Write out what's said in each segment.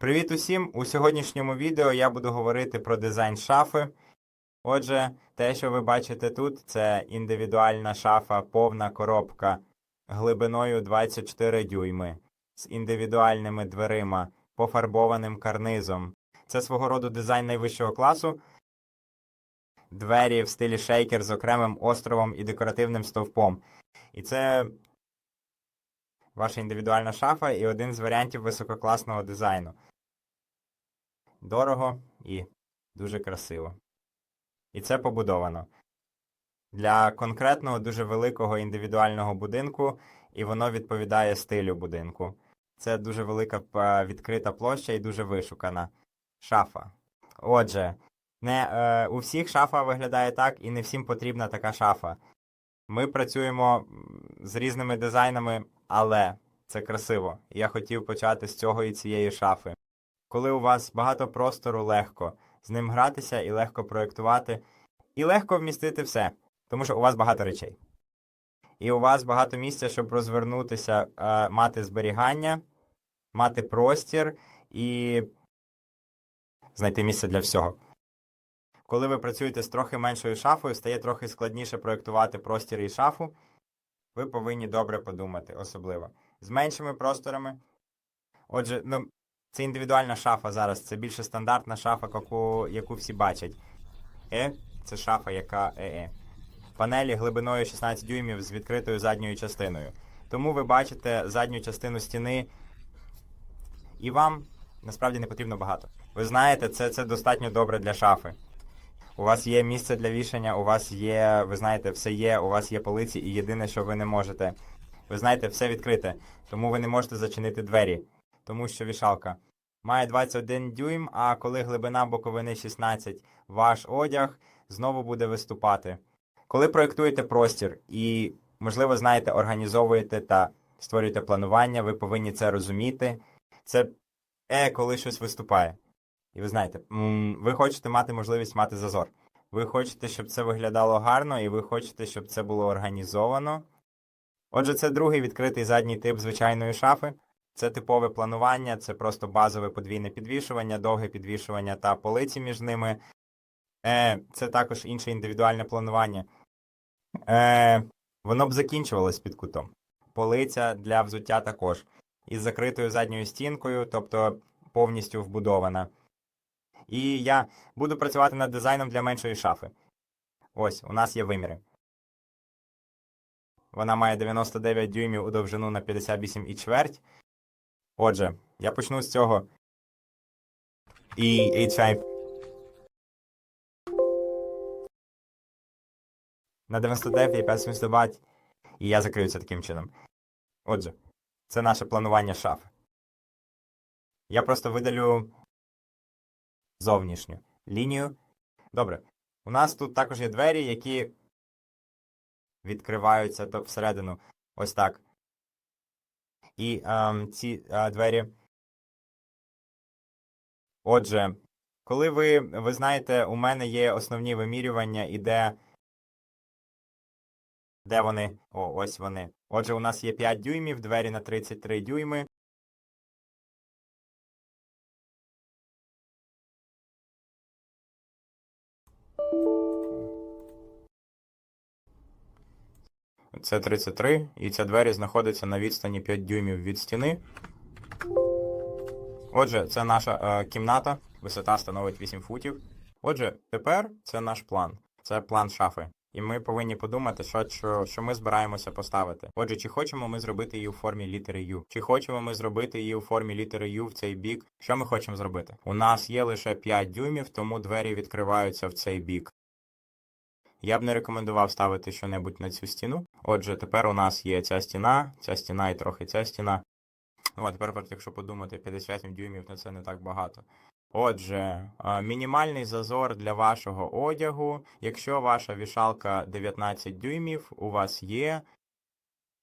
Привіт усім! У сьогоднішньому відео я буду говорити про дизайн шафи. Отже, те, що ви бачите тут, це індивідуальна шафа, повна коробка глибиною 24 дюйми з індивідуальними дверима, пофарбованим карнизом. Це свого роду дизайн найвищого класу. Двері в стилі шейкер з окремим островом і декоративним стовпом. І це ваша індивідуальна шафа і один з варіантів висококласного дизайну. Дорого і дуже красиво. І це побудовано для конкретного дуже великого індивідуального будинку, і воно відповідає стилю будинку. Це дуже велика е, відкрита площа і дуже вишукана шафа. Отже, не е, у всіх шафа виглядає так, і не всім потрібна така шафа. Ми працюємо з різними дизайнами, але це красиво. Я хотів почати з цього і цієї шафи. Коли у вас багато простору, легко з ним гратися і легко проєктувати, і легко вмістити все, тому що у вас багато речей. І у вас багато місця, щоб розвернутися, мати зберігання, мати простір і знайти місце для всього. Коли ви працюєте з трохи меншою шафою, стає трохи складніше проєктувати простір і шафу. Ви повинні добре подумати, особливо. З меншими просторами. Отже, ну, це індивідуальна шафа зараз, це більше стандартна шафа, яку, яку всі бачать. Е це шафа, яка ЕЕ. Панелі глибиною 16 дюймів з відкритою задньою частиною. Тому ви бачите задню частину стіни, і вам насправді не потрібно багато. Ви знаєте, це, це достатньо добре для шафи. У вас є місце для вішання, у вас є, ви знаєте, все є, у вас є полиці, і єдине, що ви не можете. Ви знаєте, все відкрите, тому ви не можете зачинити двері, тому що вішалка має 21 дюйм, а коли глибина боковини 16, ваш одяг знову буде виступати. Коли проєктуєте простір і, можливо, знаєте, організовуєте та створюєте планування, ви повинні це розуміти. Це е, коли щось виступає. І ви знаєте, ви хочете мати можливість мати зазор. Ви хочете, щоб це виглядало гарно, і ви хочете, щоб це було організовано. Отже, це другий відкритий задній тип звичайної шафи. Це типове планування, це просто базове подвійне підвішування, довге підвішування та полиці між ними. Е, Це також інше індивідуальне планування. Е, Воно б закінчувалось під кутом. Полиця для взуття також. Із закритою задньою стінкою, тобто повністю вбудована. І я буду працювати над дизайном для меншої шафи. Ось, у нас є виміри. Вона має 99 дюймів у довжину на 58 і чверть. Отже, я почну з цього. І H5. На 99 і 570 І я закрию це таким чином. Отже, це наше планування шафи. Я просто видалю зовнішню лінію. Добре. У нас тут також є двері, які відкриваються всередину. Ось так. І а, ці а, двері. Отже, коли ви, ви знаєте, у мене є основні вимірювання і де. Де вони? О, ось вони. Отже, у нас є 5 дюймів, двері на 33 дюйми. Це 33, і ця двері знаходиться на відстані 5 дюймів від стіни. Отже, це наша е, кімната, висота становить 8 футів. Отже, тепер це наш план. Це план шафи. І ми повинні подумати, що, що, що ми збираємося поставити. Отже, чи хочемо ми зробити її у формі літери U? Чи хочемо ми зробити її у формі літери U в цей бік? Що ми хочемо зробити? У нас є лише 5 дюймів, тому двері відкриваються в цей бік. Я б не рекомендував ставити щонебудь на цю стіну. Отже, тепер у нас є ця стіна, ця стіна і трохи ця стіна. Ну, а тепер, якщо подумати, 58 дюймів, то це не так багато. Отже, мінімальний зазор для вашого одягу. Якщо ваша вішалка 19 дюймів, у вас є,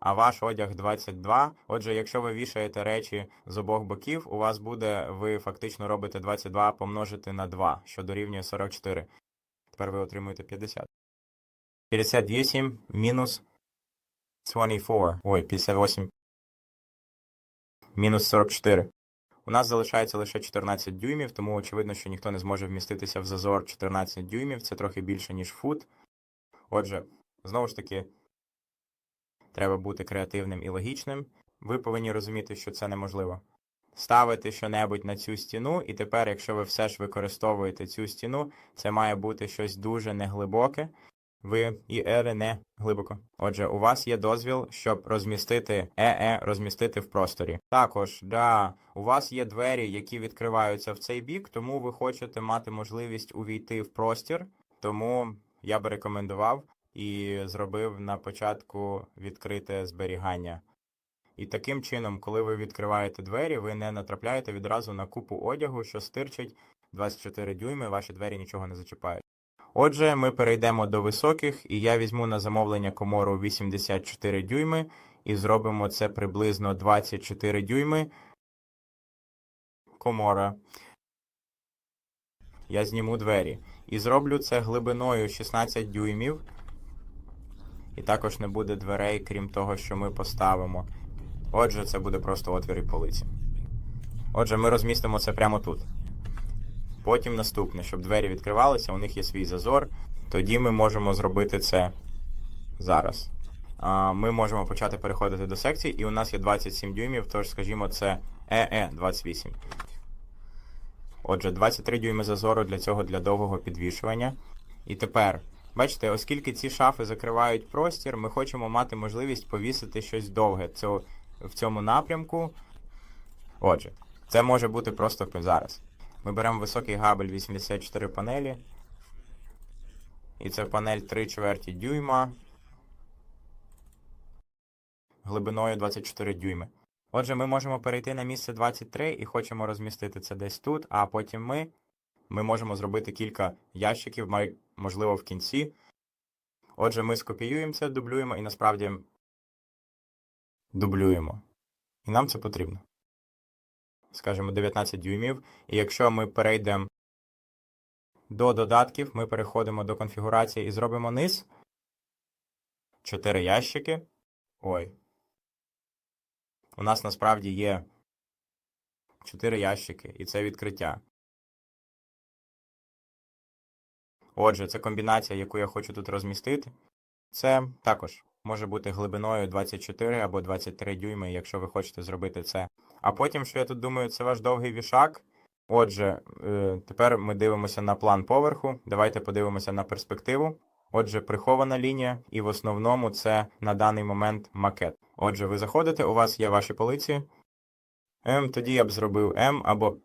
а ваш одяг 22. Отже, якщо ви вішаєте речі з обох боків, у вас буде, ви фактично робите 22 помножити на 2, що дорівнює 44. Тепер ви отримуєте 50. 58 мінус 24. Ой, 58. Мінус 44. У нас залишається лише 14 дюймів, тому очевидно, що ніхто не зможе вміститися в зазор 14 дюймів, це трохи більше, ніж фут. Отже, знову ж таки, треба бути креативним і логічним. Ви повинні розуміти, що це неможливо. Ставити щонебудь на цю стіну, і тепер, якщо ви все ж використовуєте цю стіну, це має бути щось дуже неглибоке. Ви і ери глибоко. Отже, у вас є дозвіл, щоб розмістити ЕЕ, розмістити в просторі. Також, да, у вас є двері, які відкриваються в цей бік, тому ви хочете мати можливість увійти в простір. Тому я би рекомендував і зробив на початку відкрите зберігання. І таким чином, коли ви відкриваєте двері, ви не натрапляєте відразу на купу одягу, що стирчить 24 дюйми, ваші двері нічого не зачіпають. Отже, ми перейдемо до високих, і я візьму на замовлення комору 84 дюйми і зробимо це приблизно 24 дюйми. Комора. Я зніму двері. І зроблю це глибиною 16 дюймів. І також не буде дверей, крім того, що ми поставимо. Отже, це буде просто отвір і полиці. Отже, ми розмістимо це прямо тут. Потім наступне, щоб двері відкривалися, у них є свій зазор. Тоді ми можемо зробити це зараз. Ми можемо почати переходити до секцій, і у нас є 27 дюймів, тож, скажімо, це ЕЕ 28. Отже, 23 дюйми зазору для цього для довгого підвішування. І тепер, бачите, оскільки ці шафи закривають простір, ми хочемо мати можливість повісити щось довге в цьому напрямку. Отже, це може бути просто зараз. Ми беремо високий габель 84 панелі. І це панель 3 чверті дюйма глибиною 24 дюйми. Отже, ми можемо перейти на місце 23 і хочемо розмістити це десь тут, а потім ми, ми можемо зробити кілька ящиків, можливо, в кінці. Отже, ми скопіюємо це, дублюємо і насправді дублюємо. І нам це потрібно. Скажімо, 19 дюймів. І якщо ми перейдемо до додатків, ми переходимо до конфігурації і зробимо низ. 4 ящики. Ой. У нас насправді є 4 ящики, і це відкриття. Отже, це комбінація, яку я хочу тут розмістити. Це також може бути глибиною 24 або 23 дюйми, якщо ви хочете зробити це. А потім, що я тут думаю, це ваш довгий вішак. Отже, е, тепер ми дивимося на план поверху. Давайте подивимося на перспективу. Отже, прихована лінія, і в основному це на даний момент макет. Отже, ви заходите, у вас є ваші полиці. М, тоді я б зробив М, або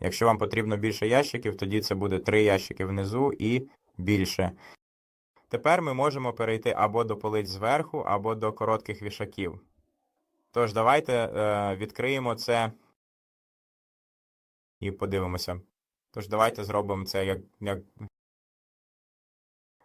якщо вам потрібно більше ящиків, тоді це буде 3 ящики внизу і більше. Тепер ми можемо перейти або до полиць зверху, або до коротких вішаків. Тож, давайте е, відкриємо це і подивимося. Тож, давайте зробимо це як, як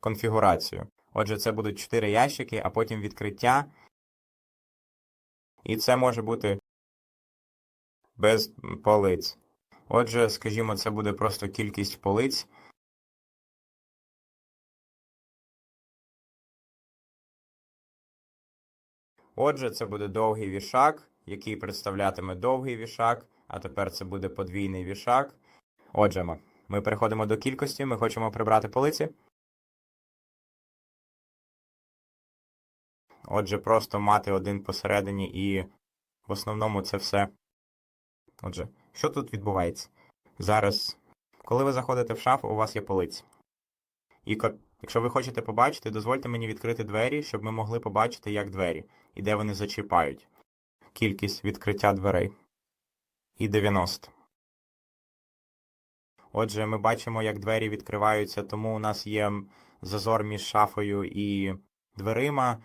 конфігурацію. Отже, це будуть 4 ящики, а потім відкриття. І це може бути без полиць. Отже, скажімо, це буде просто кількість полиць. Отже, це буде довгий вішак, який представлятиме довгий вішак, а тепер це буде подвійний вішак. Отже, ми- переходимо до кількості, ми хочемо прибрати полиці. Отже, просто мати один посередині і в основному це все. Отже, що тут відбувається? Зараз, коли ви заходите в шафу, у вас є полиці. І якщо ви хочете побачити, дозвольте мені відкрити двері, щоб ми могли побачити, як двері і де вони зачіпають. Кількість відкриття дверей. І 90. Отже, ми бачимо, як двері відкриваються, тому у нас є зазор між шафою і дверима.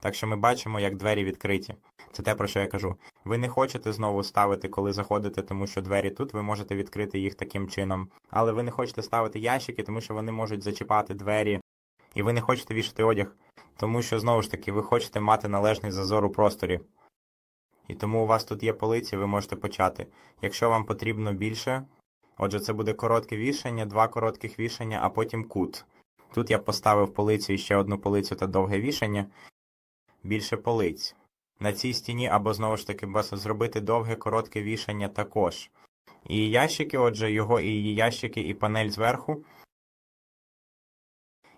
Так що ми бачимо, як двері відкриті. Це те, про що я кажу. Ви не хочете знову ставити, коли заходите, тому що двері тут, ви можете відкрити їх таким чином. Але ви не хочете ставити ящики, тому що вони можуть зачіпати двері. І ви не хочете вішати одяг, тому що, знову ж таки, ви хочете мати належний зазор у просторі. І тому у вас тут є полиці, ви можете почати. Якщо вам потрібно більше, отже, це буде коротке вішання, два коротких вішання, а потім кут. Тут я поставив полицю і ще одну полицю та довге вішання. Більше полиць. На цій стіні, або знову ж таки зробити довге коротке вішання також. І ящики, отже, його і її ящики, і панель зверху.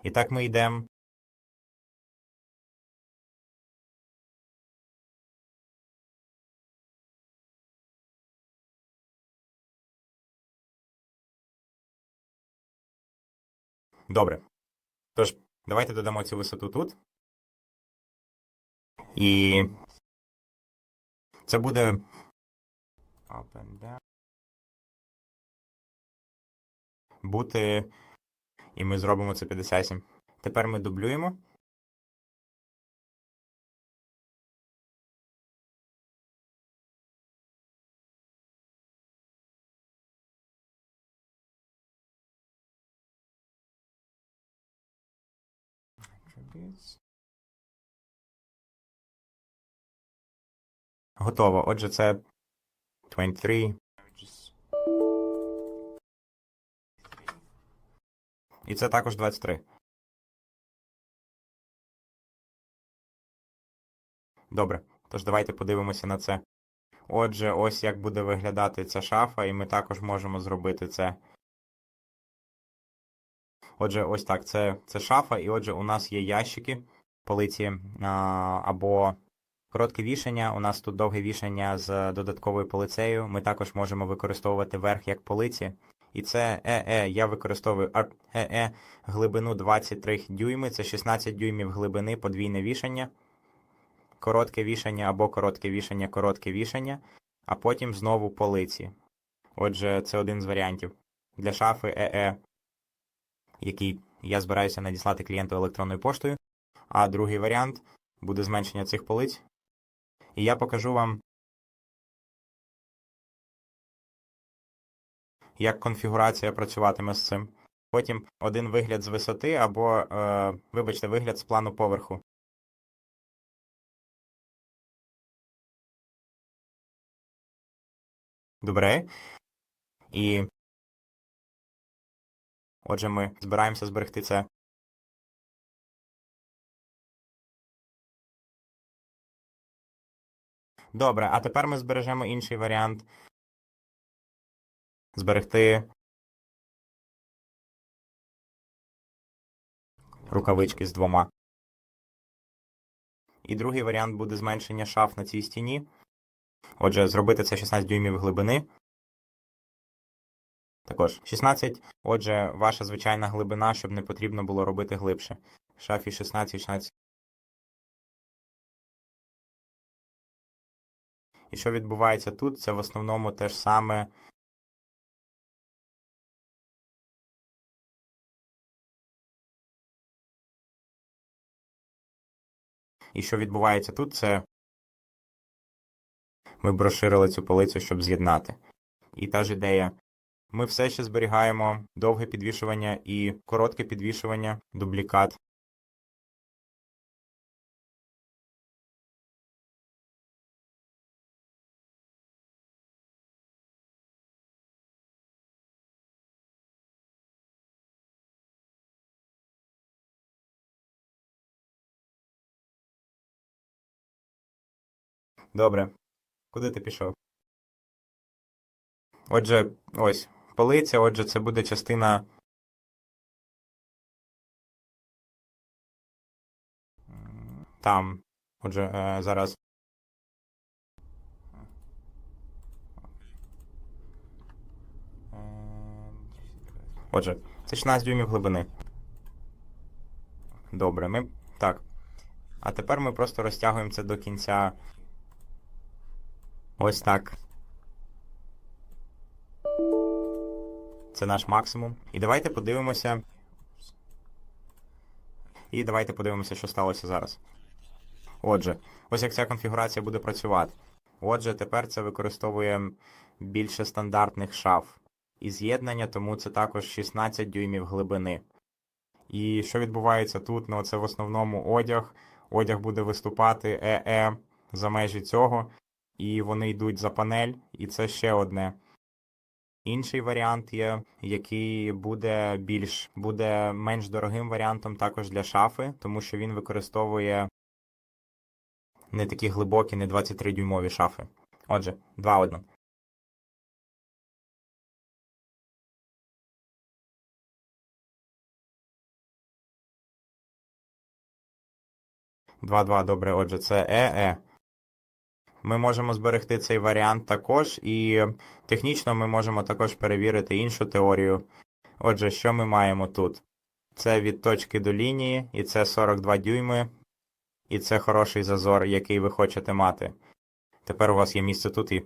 І так ми йдемо. Добре. Тож, давайте додамо цю висоту тут. І це буде. Up and down. Бути. І ми зробимо це 57. Тепер ми дублюємо. Attributes. Готово. Отже, це 23. І це також 23. Добре. Тож давайте подивимося на це. Отже, ось як буде виглядати ця шафа, і ми також можемо зробити це. Отже, ось так, це, це шафа, і отже, у нас є ящики, полиці а, або коротке вішання. У нас тут довге вішання з додатковою полицею. Ми також можемо використовувати верх як полиці. І це ЕЕ, я використовую ЕЕ глибину 23 дюйми, це 16 дюймів глибини, подвійне вішання, коротке вішання або коротке вішання, коротке вішання, а потім знову полиці. Отже, це один з варіантів. Для шафи ЕЕ, який я збираюся надіслати клієнту електронною поштою, а другий варіант буде зменшення цих полиць. І я покажу вам, як конфігурація працюватиме з цим. Потім один вигляд з висоти або, е, вибачте, вигляд з плану поверху. Добре. І отже, ми збираємося зберегти це. Добре, а тепер ми збережемо інший варіант. Зберегти рукавички з двома. І другий варіант буде зменшення шаф на цій стіні. Отже, зробити це 16 дюймів глибини. Також 16. Отже, ваша звичайна глибина, щоб не потрібно було робити глибше. Шафі 16, 16. І що відбувається тут, це в основному те ж саме. І що відбувається тут, це ми б розширили цю полицю, щоб з'єднати. І та ж ідея. Ми все ще зберігаємо довге підвішування і коротке підвішування, дублікат. Добре. Куди ти пішов? Отже, ось, полиця, отже, це буде частина. Там. Отже, е, зараз. Отже, це 16 дюймів глибини. Добре, ми. Так. А тепер ми просто розтягуємо це до кінця. Ось так. Це наш максимум. І давайте подивимося. І давайте подивимося, що сталося зараз. Отже, ось як ця конфігурація буде працювати. Отже, тепер це використовує більше стандартних шаф. І з'єднання, тому це також 16 дюймів глибини. І що відбувається тут? Ну, це в основному одяг. Одяг буде виступати ЕЕ за межі цього і вони йдуть за панель, і це ще одне. Інший варіант є, який буде більш буде менш дорогим варіантом також для шафи, тому що він використовує не такі глибокі, не 23-дюймові шафи. Отже, два одно. Два-два, добре, отже, це ЕЕ. Ми можемо зберегти цей варіант також, і технічно ми можемо також перевірити іншу теорію. Отже, що ми маємо тут? Це від точки до лінії, і це 42 дюйми, і це хороший зазор, який ви хочете мати. Тепер у вас є місце тут, і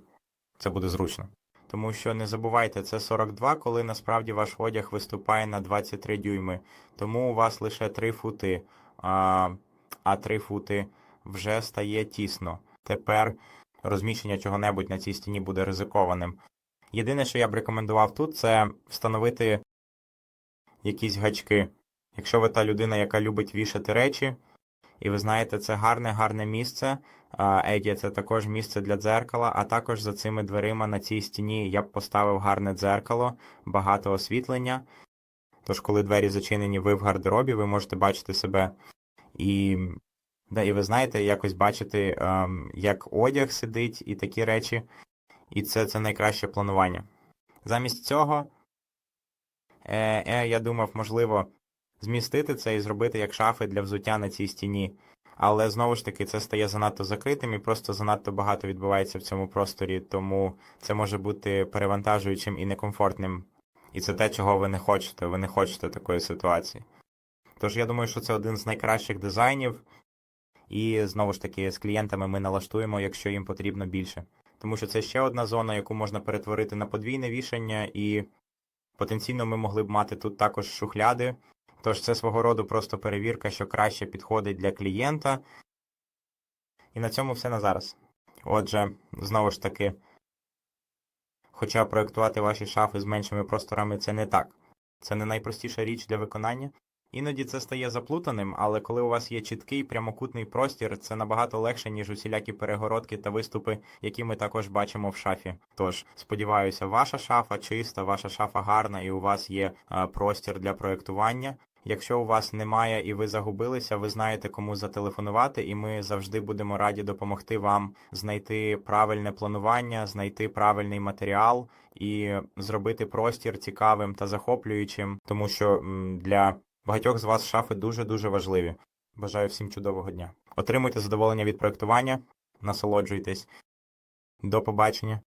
це буде зручно. Тому що не забувайте, це 42, коли насправді ваш одяг виступає на 23 дюйми. Тому у вас лише 3 фути, а, а 3 фути вже стає тісно. Тепер розміщення чого-небудь на цій стіні буде ризикованим. Єдине, що я б рекомендував тут, це встановити якісь гачки. Якщо ви та людина, яка любить вішати речі, і ви знаєте, це гарне, гарне місце. Еді це також місце для дзеркала, а також за цими дверима на цій стіні я б поставив гарне дзеркало, багато освітлення. Тож, коли двері зачинені, ви в гардеробі, ви можете бачити себе і, да, і ви знаєте, якось бачити, ем, як одяг сидить і такі речі. І це, це найкраще планування. Замість цього, е, е, я думав, можливо, змістити це і зробити як шафи для взуття на цій стіні. Але знову ж таки це стає занадто закритим і просто занадто багато відбувається в цьому просторі, тому це може бути перевантажуючим і некомфортним. І це те, чого ви не хочете. Ви не хочете такої ситуації. Тож я думаю, що це один з найкращих дизайнів, і знову ж таки з клієнтами ми налаштуємо, якщо їм потрібно більше. Тому що це ще одна зона, яку можна перетворити на подвійне вішання, і потенційно ми могли б мати тут також шухляди. Тож це свого роду просто перевірка, що краще підходить для клієнта. І на цьому все на зараз. Отже, знову ж таки, хоча проєктувати ваші шафи з меншими просторами це не так. Це не найпростіша річ для виконання. Іноді це стає заплутаним, але коли у вас є чіткий прямокутний простір, це набагато легше, ніж усілякі перегородки та виступи, які ми також бачимо в шафі. Тож, сподіваюся, ваша шафа чиста, ваша шафа гарна і у вас є е, простір для проєктування. Якщо у вас немає і ви загубилися, ви знаєте, кому зателефонувати, і ми завжди будемо раді допомогти вам знайти правильне планування, знайти правильний матеріал і зробити простір цікавим та захоплюючим, тому що для багатьох з вас шафи дуже-дуже важливі. Бажаю всім чудового дня. Отримуйте задоволення від проєктування, насолоджуйтесь. До побачення.